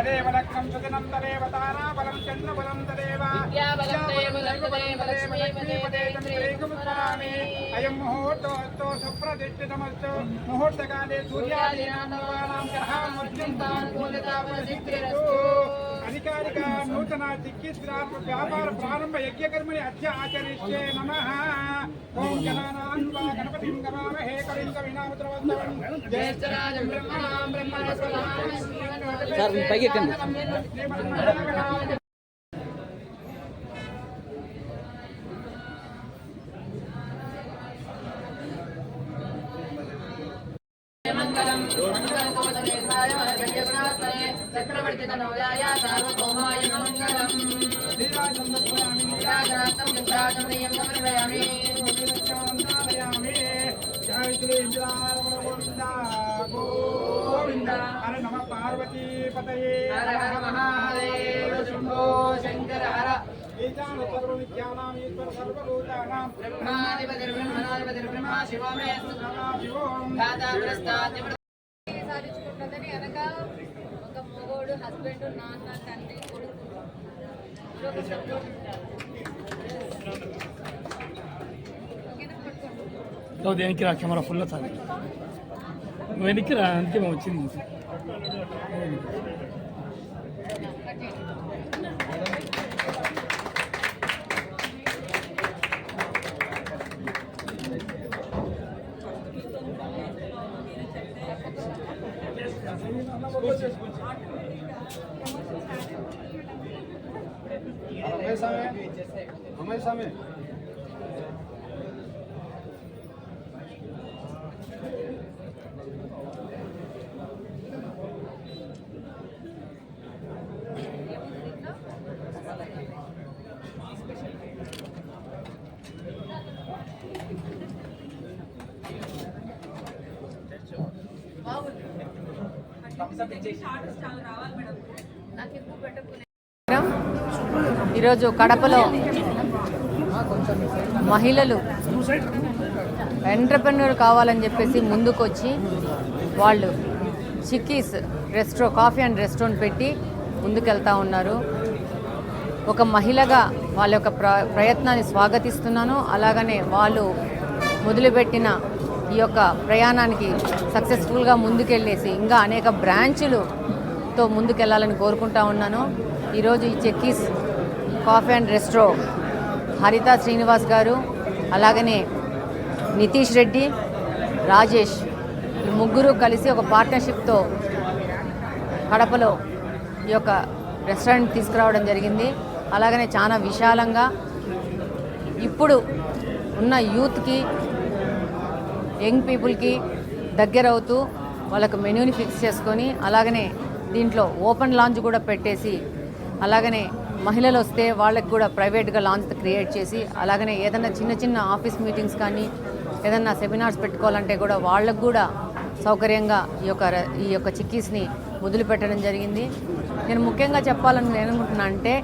తదేవ లగ్నం సుదినం తదేవ తారాబలం చంద్రబలం తదేవ విద్యాబలం తదేవ అయం ముహూర్తోస్తు సుప్రతిష్ఠితమస్తు ముహూర్తకాలే సూర్యాదీనాం గ్రహాన్ అధికారిక నూతన చికిత్సాత్మ వ్యాపార ప్రారంభ యజ్ఞకర్మని అధ్య ఆచరిష్యే నమ. ఓం గణానాం వా గణపతిం గమామహే కవిం కవినాముద్రవంతరం. జ్యేష్ఠరాజం బ్రహ్మణాం బ్రహ్మణస్పదాం సార్ పైకి ఎక్కండి. గజగణాత్మనే సార్వభౌమాయ మంగళం రాజాతం విద్యాజమనీయం సమర్పయామి గోవింద హర నమ పార్వతీ పతయే హర హర మహాదేవ శంభో శంకర హర బ్రహ్మ శివో దాతా ప్రస్తాద్య అనక హస్బెండ్ నాన్న తండ్రి కొడుకు. ఒక support ఉంటారు. దేనికి రా? కెమెరా ఫుల్ చాలు నువ్వు వెనక్కి రా అందుకే మేము వచ్చింది. నాకు ఎక్కువ పెట్టకునే ఈరోజు కడపలో మహిళలు ఎంటర్ప్రెన్యూర్ కావాలని చెప్పేసి ముందుకొచ్చి వాళ్ళు Chikkies resto coffee and restaurant పెట్టి ముందుకెళ్తా ఉన్నారు. ఒక మహిళగా వాళ్ళ యొక్క ప్ర ప్రయత్నాన్ని స్వాగతిస్తున్నాను. అలాగనే వాళ్ళు మొదలుపెట్టిన ఈ యొక్క ప్రయాణానికి సక్సెస్ఫుల్గా ముందుకెళ్ళేసి ఇంకా అనేక బ్రాంచులుతో ముందుకెళ్ళాలని కోరుకుంటా ఉన్నాను. ఈరోజు ఈ Chikkies coffee and resto Haritha Srinivas గారు అలాగనే నితీష్ రెడ్డి రాజేష్ ఈ ముగ్గురు కలిసి ఒక పార్ట్నర్షిప్తో కడపలో ఈ యొక్క రెస్టారెంట్ తీసుకురావడం జరిగింది. అలాగనే చాలా విశాలంగా ఇప్పుడు ఉన్న యూత్కి యంగ్ పీపుల్కి దగ్గర అవుతూ వాళ్ళకు మెనూని ఫిక్స్ చేసుకొని అలాగనే దీంట్లో ఓపెన్ లాంచ్ కూడా పెట్టేసి అలాగనే మహిళలు వస్తే వాళ్ళకి కూడా ప్రైవేట్గా లాంచ్ క్రియేట్ చేసి అలాగనే ఏదైనా చిన్న చిన్న ఆఫీస్ మీటింగ్స్ కానీ ఏదన్నా సెమినార్స్ పెట్టుకోవాలంటే కూడా వాళ్ళకు కూడా సౌకర్యంగా ఈ యొక్క ఈ యొక్క చిక్కీస్ని వదిలిపెట్టడం జరిగింది. నేను ముఖ్యంగా చెప్పాలని నేను అనుకుంటున్నా అంటే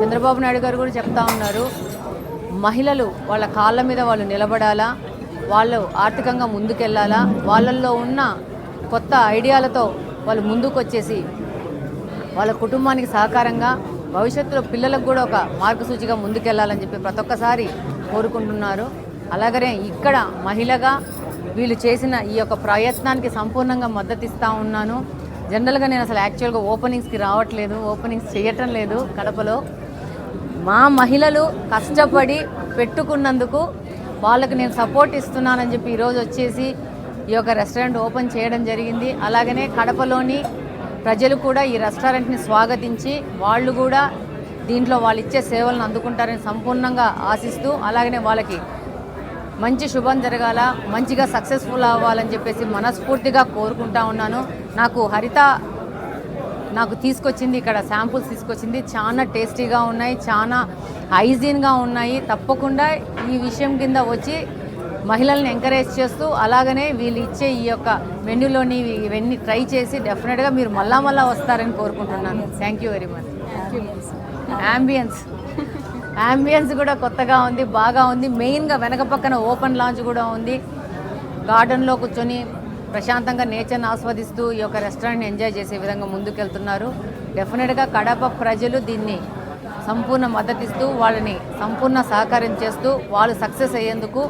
చంద్రబాబు నాయుడు గారు కూడా చెప్తా ఉన్నారు మహిళలు వాళ్ళ కాళ్ళ మీద వాళ్ళు నిలబడాలా? వాళ్ళు ఆర్థికంగా ముందుకెళ్ళాలా? వాళ్ళల్లో ఉన్న కొత్త ఐడియాలతో వాళ్ళు ముందుకు వచ్చేసి వాళ్ళ కుటుంబానికి సహకారంగా భవిష్యత్తులో పిల్లలకు కూడా ఒక మార్గసూచిగా ముందుకెళ్ళాలని చెప్పి ప్రతి ఒక్కసారి కోరుకుంటున్నారు. అలాగనే ఇక్కడ మహిళగా వీళ్ళు చేసిన ఈ యొక్క ప్రయత్నానికి సంపూర్ణంగా మద్దతు ఇస్తూ ఉన్నాను. జనరల్గా నేను అసలు యాక్చువల్గా ఓపెనింగ్స్కి రావట్లేదు ఓపెనింగ్స్ చేయటం లేదు కడపలో. మా మహిళలు కష్టపడి పెట్టుకున్నందుకు వాళ్ళకు నేను సపోర్ట్ ఇస్తున్నానని చెప్పి ఈరోజు వచ్చేసి ఈ యొక్క రెస్టారెంట్ ఓపెన్ చేయడం జరిగింది. అలాగనే కడపలోని ప్రజలు కూడా ఈ రెస్టారెంట్ని స్వాగతించి వాళ్ళు కూడా దీంట్లో వాళ్ళు ఇచ్చే సేవలను అందుకుంటారని సంపూర్ణంగా ఆశిస్తూ అలాగనే వాళ్ళకి మంచి శుభం జరగాల మంచిగా సక్సెస్ఫుల్ అవ్వాలని చెప్పేసి మనస్ఫూర్తిగా కోరుకుంటా ఉన్నాను. నాకు హరిత నాకు తీసుకొచ్చింది ఇక్కడ శాంపుల్స్ తీసుకొచ్చింది. చాలా టేస్టీగా ఉన్నాయి చాలా హైజీన్గా ఉన్నాయి. తప్పకుండా ఈ విషయం కింద వచ్చి మహిళల్ని ఎంకరేజ్ చేస్తూ అలాగనే వీళ్ళు ఇచ్చే ఈ యొక్క మెన్యూలోని ఇవన్నీ ట్రై చేసి డెఫినెట్గా మీరు మళ్ళా మళ్ళా వస్తారని కోరుకుంటున్నాను. Thank you very much ambience ambience కూడా కొత్తగా ఉంది బాగా ఉంది. మెయిన్గా వెనక పక్కన ఓపెన్ లాంచ్ కూడా ఉంది. గార్డెన్లో కూర్చొని ప్రశాంతంగా నేచర్ని ఆస్వాదిస్తూ ఈ యొక్క రెస్టారెంట్ని ఎంజాయ్ చేసే విధంగా ముందుకెళ్తున్నారు. డెఫినెట్గా కడప ప్రజలు దీన్ని సంపూర్ణ మద్దతిస్తూ వాళ్ళని సంపూర్ణ సహకారం చేస్తూ వాళ్ళు సక్సెస్ అయ్యేందుకు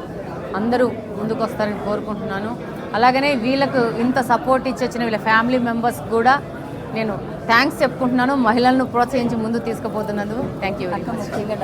అందరూ ముందుకు వస్తారని కోరుకుంటున్నాను. అలాగనే వీళ్ళకు ఇంత సపోర్ట్ ఇచ్చి వచ్చిన వీళ్ళ ఫ్యామిలీ మెంబర్స్ కూడా నేను థ్యాంక్స్ చెప్పుకుంటున్నాను. మహిళలను ప్రోత్సహించి ముందుకు తీసుకుపోతున్నందుకు థ్యాంక్ యూ ముఖ్యంగా